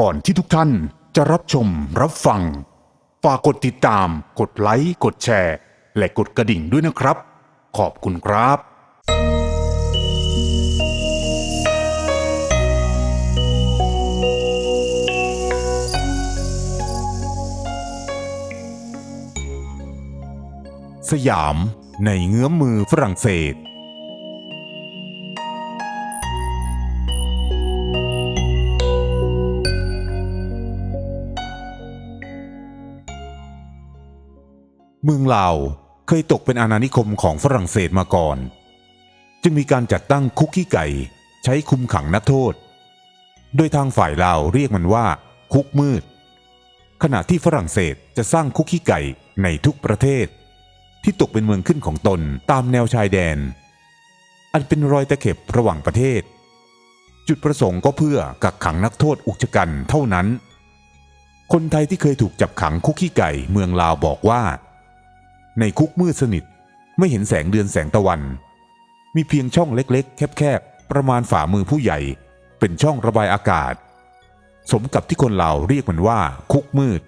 ก่อนที่ทุกท่านจะรับชมรับฟัง ฝากกดติดตาม กดไลค์ กดแชร์ และกดกระดิ่งด้วยนะครับ ขอบคุณครับ สยามในเงื้อมมือฝรั่งเศส เมืองลาวเคยตกเป็นอาณานิคมของฝรั่งเศสมาก่อน จึงมีการจัดตั้งคุกกี้ไก่ใช้คุมขังนักโทษ โดยทางฝ่ายลาวเรียกมันว่า คุกมืด ขณะที่ฝรั่งเศสจะสร้างคุกกี้ไก่ในทุกประเทศ ที่ตกเป็นเมืองขึ้นของตนตามแนวชายแดน อันเป็นรอยตะเข็บระหว่างประเทศ จุดประสงค์ก็เพื่อกักขังนักโทษอุกชะกันเท่านั้น คนไทยที่เคยถูกจับขังคุกขี้ไก่เมืองลาวบอกว่า ในคุกมืดสนิท ไม่เห็นแสงเดือนแสงตะวัน มีเพียงช่องเล็ก ๆ แคบๆ ประมาณฝ่ามือผู้ใหญ่ เป็นช่องระบายอากาศ สมกับที่คนลาเรียกมันว่าคุกมืด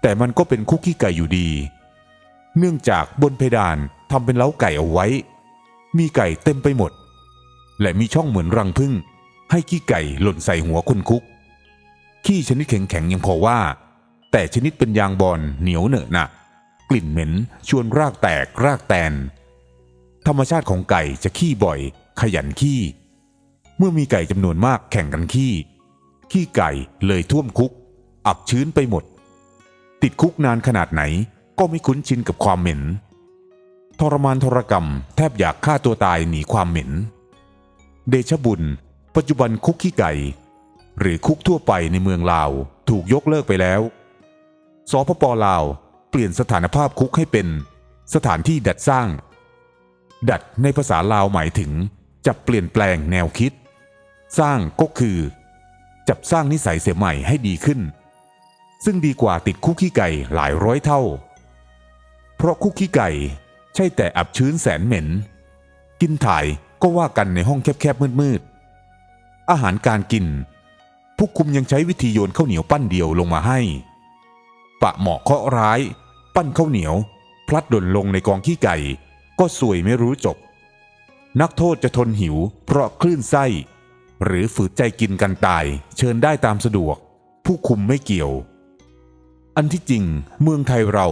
แต่มันก็เป็นคุกขี้ไก่อยู่ดี เนื่องจากบนเพดานทำเป็นเล้าไก่เอาไว้ มีไก่เต็มไปหมด และมีช่องเหมือนรังผึ้งให้ขี้ไก่หล่นใส่หัวคนคุก ขี้ชนิดแข็งๆยังพอว่า แต่ชนิดเป็นยางบอลเหนียวเหนอะหนะ กลิ่นเหม็น ชวนรากแตกรากแตน ธรรมชาติของไก่จะขี้บ่อย ขยันขี้ เมื่อมีไก่จำนวนมากแข่งกันขี้ ขี้ไก่เลยท่วมคุก อับชื้นไปหมด ติดคุกนานขนาดไหนก็ไม่คุ้นชินกับความเหม็น ทรมานทรกรรมแทบอยากฆ่าตัวตายหนีความเหม็น เดชะบุญ ปัจจุบันคุกขี้ไก่ หรือคุกทั่วไปในเมืองลาวถูกยกเลิกไปแล้วสปปลาว ปลี่ยนสถานภาพคุกให้เป็นสถานที่ดัดสร้าง ดัดในภาษาลาวหมายถึง จับเปลี่ยนแปลงแนวคิด สร้างก็คือ จับสร้างนิสัยเสียใหม่ให้ดีขึ้น ซึ่งดีกว่าติดคุกขี้ไก่หลายร้อยเท่า เพราะคุกขี้ไก่ใช่แต่อับชื้นแสนเหม็น กินถ่ายก็ว่ากันในห้องแคบๆมืดๆอาหารการกิน ผู้คุมยังใช้วิธีโยนข้าวเหนียวปั้นเดียวลงมาให้ ปะเหมาะเคาะร้าย ปั้นข้าวเหนียว พลัดหล่นลงในกองขี้ไก่ ก็สวยไม่รู้จบ นักโทษจะทนหิว เพราะคลื่นไส้ หรือฝืนใจกินกันตาย เชิญได้ตามสะดวก ผู้คุมไม่เกี่ยว อันที่จริงเมืองไทยเรา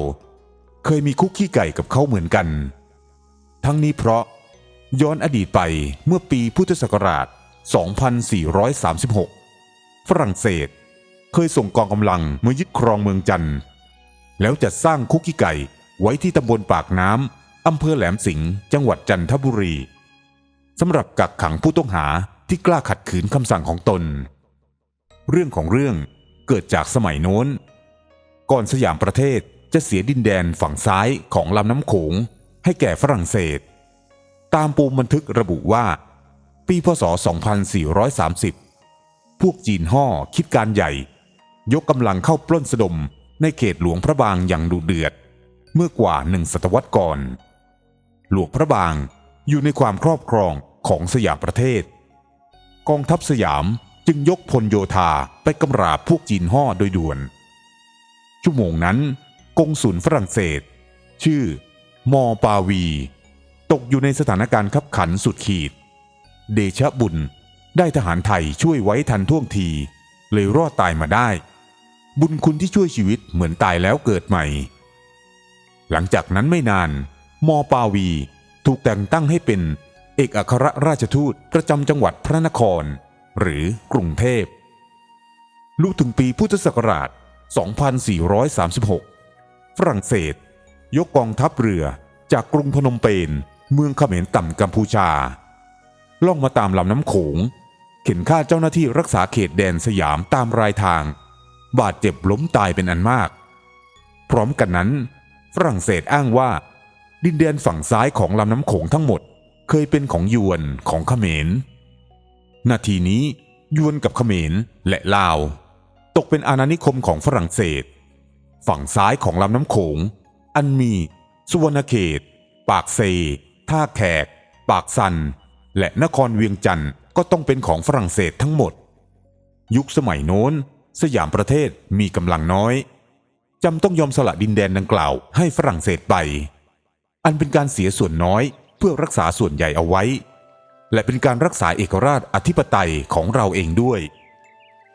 เคยมีคุกขี้ไก่กับเขาเหมือนกัน ทั้งนี้เพราะย้อนอดีตไปเมื่อปีพุทธศักราช 2436 ฝรั่งเศส เคยส่งกองกำลังมายึดครองเมืองจันทร์ แล้วจัดสร้างคุกกี้ไก่ไว้ที่ตำบลปากน้ำอำเภอแหลมสิงห์จังหวัดจันทบุรีสำหรับกักขังผู้ต้องหาที่กล้าขัดขืนคำสั่งของตน เรื่องของเรื่องเกิดจากสมัยโน้น ก่อนสยามประเทศจะเสียดินแดนฝั่งซ้ายของลำน้ำโขงให้แก่ฝรั่งเศส ตามปูมบันทึกระบุว่า ปีพศ 2430 พวกจีนห่อคิดการใหญ่ ยกกำลังเข้าปล้นสะดม ในเขตหลวงพระบางอย่างดุเดือด เมื่อกว่าหนึ่งศตวรรษก่อน หลวงพระบางอยู่ในความครอบครองของสยามประเทศ กองทัพสยามจึงยกพลโยธาไปกำราบพวกจีนห่อโดยด่วน ชั่วโมงนั้นกงสุลฝรั่งเศส ชื่อ มอปาวี ตกอยู่ในสถานการณ์ขับขันสุดขีด เดชะบุญได้ทหารไทยช่วยไว้ทันท่วงที เลยรอดตายมาได้ บุญคุณที่ช่วยชีวิตเหมือนตายแล้วเกิดใหม่ หลังจากนั้นไม่นาน มอปาวี ถูกแต่งตั้งให้เป็น เอกอัครราชทูตประจำจังหวัดพระนคร หรือกรุงเทพลุถึงปีพุทธศักราช 2436 ฝรั่งเศส ยกกองทัพเรือจากกรุงพนมเปญเมืองเขมรต่ำกัมพูชา ล่องมาตามลำน้ำโขง เข็นฆ่าเจ้าหน้าที่รักษาเขตแดนสยามตามรายทาง บาดเจ็บล้มตายเป็นอันมาก พร้อมกันนั้น ฝรั่งเศสอ้างว่า ดินแดนฝั่งซ้ายของลำน้ำโขงทั้งหมดเคยเป็นของยวนของเขมร นาทีนี้ยวนกับเขมรและลาว ตกเป็นอาณานิคมของฝรั่งเศส ฝั่งซ้ายของลำน้ำโขง อันมีสุวรรณเขต ปากเซ ท่าแขก ปากซัน และนครเวียงจันทร์ก็ต้องเป็นของฝรั่งเศสทั้งหมด ยุคสมัยโน้น สยามประเทศมีกำลังน้อยจำต้องยอมสละดินแดนดังกล่าวให้ฝรั่งเศสไป อันเป็นการเสียส่วนน้อยเพื่อรักษาส่วนใหญ่เอาไว้ และเป็นการรักษาเอกราชอธิปไตยของเราเองด้วย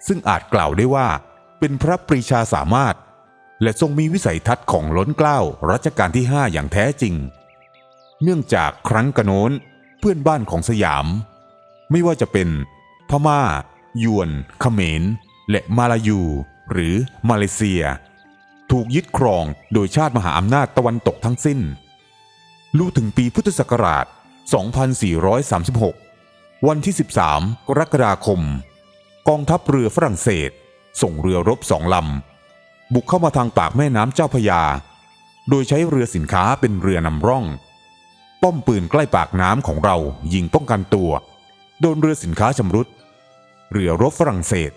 ซึ่งอาจกล่าวได้ว่า เป็นพระปรีชาสามารถ และทรงมีวิสัยทัศน์ของล้นเกล้ารัชกาลที่5อย่างแท้จริง เนื่องจากครั้งกระโน้นเพื่อนบ้านของสยาม ไม่ว่าจะเป็นพม่า ยวน เขมร และมาลายู หรือมาเลเซีย ถูกยึดครองโดยชาติมหาอำนาจตะวันตกทั้งสิ้นรู้ถึงปีพุทธศักราช 2436 วันที่ 13 กรกฎาคม กองทัพเรือฝรั่งเศส ส่งเรือรบสองลำ บุกเข้ามาทางปากแม่น้ำเจ้าพยา โดยใช้เรือสินค้าเป็นเรือนำร่อง ป้อมปืนใกล้ปากน้ำของเรายิงป้องกันตัว โดนเรือสินค้าชำรุด เรือรบฝรั่งเศส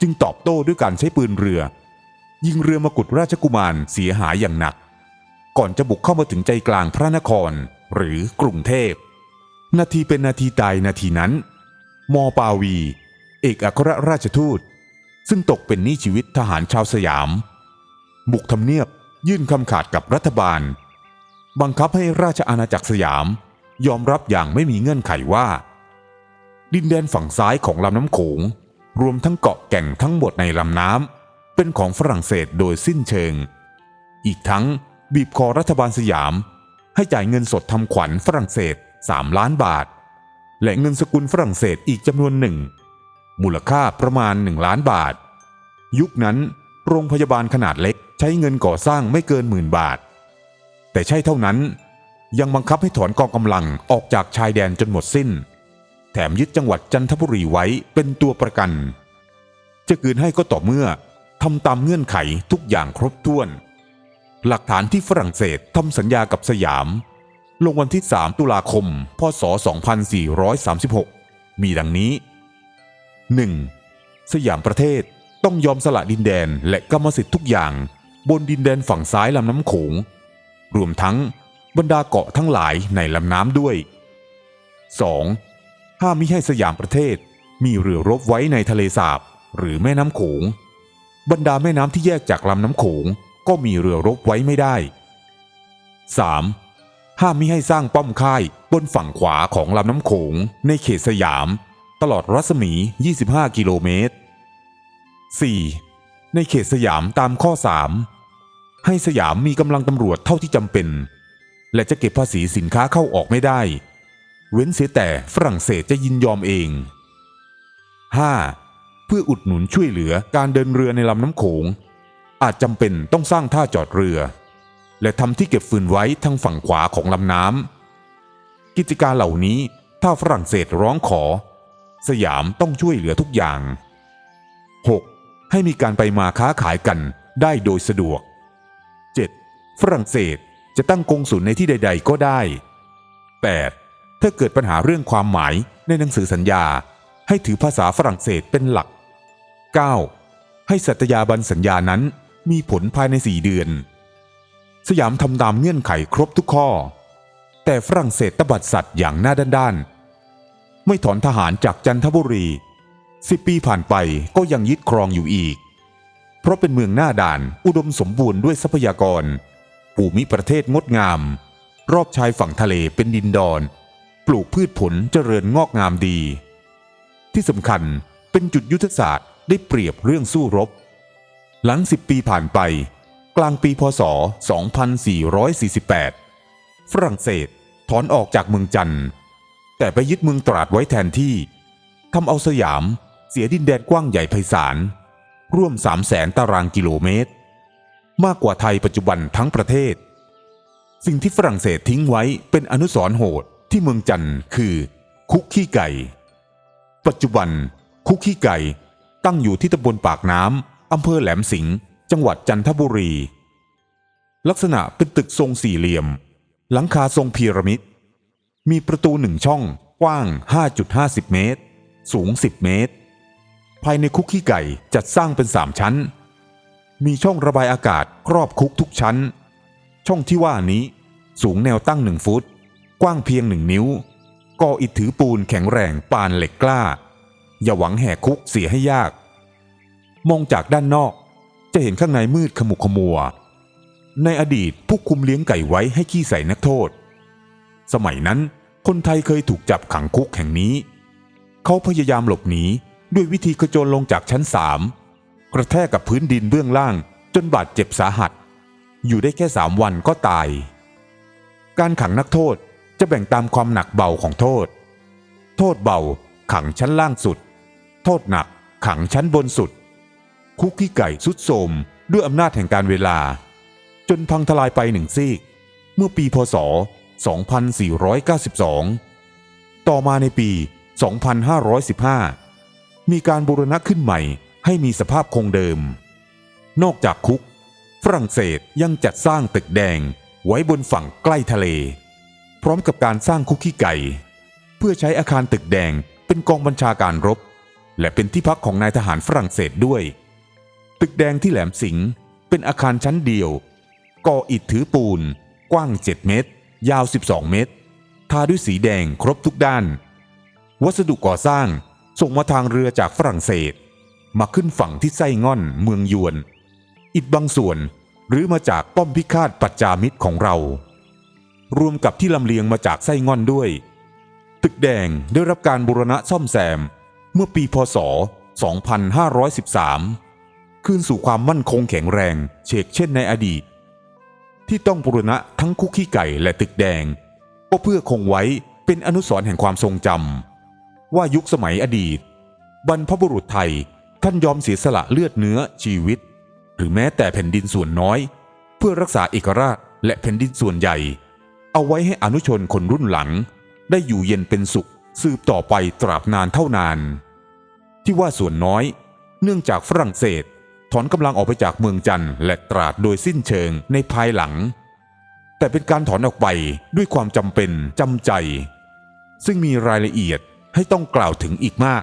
จึงตอบโต้ด้วยการใช้ปืนเรือ ยิงเรือมกุฎราชกุมารเสียหายอย่างหนัก ก่อนจะบุกเข้ามาถึงใจกลางพระนครหรือกรุงเทพ นาทีเป็นนาทีตายนาทีนั้น มอปาวี เอกอัครราชทูต ซึ่งตกเป็นหนี้ชีวิตทหารชาวสยาม บุกทำเนียบยื่นคำขาดกับรัฐบาล บังคับให้ราชอาณาจักรสยาม ยอมรับอย่างไม่มีเงื่อนไขว่า ดินแดนฝั่งซ้ายของลำน้ำโขง รวมทั้งเกาะแก่งทั้งหมดในลำน้ำเป็นของฝรั่งเศสโดยสิ้นเชิง อีกทั้งบีบคอรัฐบาลสยาม ให้จ่ายเงินสดทำขวัญฝรั่งเศส 3 ล้านบาท และเงินสกุลฝรั่งเศสอีกจำนวนหนึ่ง มูลค่าประมาณ 1 ล้านบาท ยุคนั้นโรงพยาบาลขนาดเล็กใช้เงินก่อสร้างไม่เกินหมื่นบาท แต่ใช่เท่านั้นยังบังคับให้ถอนกองกำลังออกจากชายแดนจนหมดสิ้น แถมยึดจังหวัดจันทบุรีไว้เป็นตัวประกัน จะคืนให้ก็ต่อเมื่อทำตามเงื่อนไขทุกอย่างครบถ้วน หลักฐานที่ฝรั่งเศสทำสัญญากับสยาม ลงวันที่ 3 ตุลาคม พศ 2436 มีดังนี้ 1. สยามประเทศต้องยอมสละดินแดนและกรรมสิทธิ์ทุกอย่าง บนดินแดนฝั่งซ้ายลำน้ำโขง รวมทั้งบรรดาเกาะทั้งหลายในลำน้ำด้วย 2. ห้ามมิให้สยามประเทศ มีเรือรบไว้ในทะเลสาบหรือแม่น้ำโขง บรรดาแม่น้ำที่แยกจากลำน้ำโขงก็มีเรือรบไว้ไม่ได้ 3. ห้ามมิให้สร้างป้อมค่ายบนฝั่งขวาของลำน้ำโขง ในเขตสยาม ตลอดรัศมี 25 กิโลเมตร 4. ในเขตสยามตามข้อ 3 ให้สยามมีกำลังตำรวจเท่าที่จำเป็น และจะเก็บภาษีสินค้าเข้าออกไม่ได้ เว้นเสียแต่ฝรั่งเศสจะยินยอมเอง 5. เพื่ออุดหนุนช่วยเหลือการเดินเรือในลำน้ำโขง อาจจำเป็นต้องสร้างท่าจอดเรือ และทำที่เก็บฟืนไว้ทางฝั่งขวาของลำน้ำกิจการเหล่านี้ถ้าฝรั่งเศสร้องขอ สยามต้องช่วยเหลือทุกอย่าง 6. ให้มีการไปมาค้าขายกันได้โดยสะดวก 7. ฝรั่งเศสจะตั้งกงสุลในที่ใด ๆ ก็ได้ 8. ถ้าเกิดปัญหาเรื่องความหมายในหนังสือสัญญา ให้ถือภาษาฝรั่งเศสเป็นหลัก 9. ให้สัตยาบันสัญญานั้นมีผลภายใน 4 เดือน สยามทำตามเงื่อนไขครบทุกข้อ แต่ฝรั่งเศสตบัดสัตว์อย่างหน้าด้านๆ ไม่ถอนทหารจากจันทบุรีสิบปีผ่านไปก็ยังยึดครองอยู่อีก เพราะเป็นเมืองหน้าด่านอุดมสมบูรณ์ด้วยทรัพยากร ภูมิประเทศงดงาม รอบชายฝั่งทะเลเป็นดินดอน ปลูกพืชผลเจริญงอกงามดี ที่สำคัญเป็นจุดยุทธศาสตร์ได้เปรียบเรื่องสู้รบ หลังสิบปีผ่านไป กลางปีพศ 2448 ฝรั่งเศสถอนออกจากเมืองจันทร์แต่ไปยึดเมืองตราดไว้แทนที่ทำเอาสยามเสียดินแดนกว้างใหญ่ไพศาล ร่วม 3 0 0แสนตารางกิโลเมตร มากกว่าไทยปัจจุบันทั้งประเทศ สิ่งที่ฝรั่งเศสทิ้งไว้เป็นอนุสรณ์โหด ที่เมืองจันทร์คือ คุกขี้ไก่ ปัจจุบัน คุกขี้ไก่ตั้งอยู่ที่ตำบลปากน้ำอำเภอแหลมสิงห์จังหวัดจันทบุรี ลักษณะเป็นตึกทรงสี่เหลี่ยม หลังคาทรงพีระมิด มีประตูหนึ่งช่องกว้าง 5.50 เมตร สูง 10 เมตร ภายในคุกขี้ไก่จัดสร้างเป็นสามชั้น มีช่องระบายอากาศครอบคุกทุกชั้น ช่องที่ว่านี้สูงแนวตั้งหนึ่งฟุต กว้างเพียงหนึ่งนิ้ว ก่ออิฐถือปูนแข็งแรงปานเหล็กกล้า อย่าหวังแหกคุกเสียให้ยาก มองจากด้านนอกจะเห็นข้างในมืดขมุกขมัว ในอดีตผู้คุมเลี้ยงไก่ไว้ให้ขี้ใส่นักโทษ สมัยนั้นคนไทยเคยถูกจับขังคุกแห่งนี้ เขาพยายามหลบหนีด้วยวิธีกระโจนลงจากชั้นสามกระแทกกับพื้นดินเบื้องล่างจนบาดเจ็บสาหัส อยู่ได้แค่สามวันก็ตาย การขังนักโทษ จะแบ่งตามความหนักเบาของโทษ โทษเบาขังชั้นล่างสุด โทษหนักขังชั้นบนสุด คุกขี้ไก่สุดโทมด้วยอำนาจแห่งการเวลา จนพังทลายไปหนึ่งซีก เมื่อปีพศ 2492 ต่อมาในปี 2515 มีการบูรณะขึ้นใหม่ให้มีสภาพคงเดิม นอกจากคุก ฝรั่งเศสยังจัดสร้างตึกแดงไว้บนฝั่งใกล้ทะเล ร้อมกับการสร้างคุกขี้ไก่ เพื่อใช้อาคารตึกแดงเป็นกองบัญชาการรบ และเป็นที่พักของนายทหารฝรั่งเศสด้วย ตึกแดงที่แหลมสิงห์เป็นอาคารชั้นเดียว ก่ออิฐถือปูน กว้าง 7 เมตร ยาว 12 เมตร ทาด้วยสีแดงครบทุกด้าน วัสดุก่อสร้างส่งมาทางเรือจากฝรั่งเศส มาขึ้นฝั่งที่ไส้ง่อนเมืองยวน อิฐบางส่วนหรือมาจากป้อมพิฆาตปัจจามิตรของเรา รวมกับที่ลำเลียงมาจากไส้ง่อนด้วย ตึกแดงได้รับการบูรณะซ่อมแซม เมื่อปีพศ 2513 คืนสู่ความมั่นคงแข็งแรงเชกเช่นในอดีต ที่ต้องบูรณะทั้งคุกขี้ไก่และตึกแดง ก็เพื่อคงไว้เป็นอนุสรณ์แห่งความทรงจำว่ายุคสมัยอดีต บรรพบุรุษไทยท่านยอมเสียสละเลือดเนื้อชีวิต หรือแม้แต่แผ่นดินส่วนน้อย เพื่อรักษาเอกราชและแผ่นดินส่วนใหญ่ เอาไว้ให้อนุชนคนรุ่นหลัง ได้อยู่เย็นเป็นสุข สืบต่อไปตราบนานเท่านาน ที่ว่าส่วนน้อย เนื่องจากฝรั่งเศส ถอนกำลังออกไปจากเมืองจันทร์และตราดโดยสิ้นเชิงในภายหลัง แต่เป็นการถอนออกไปด้วยความจำเป็นจำใจ ซึ่งมีรายละเอียดให้ต้องกล่าวถึงอีกมาก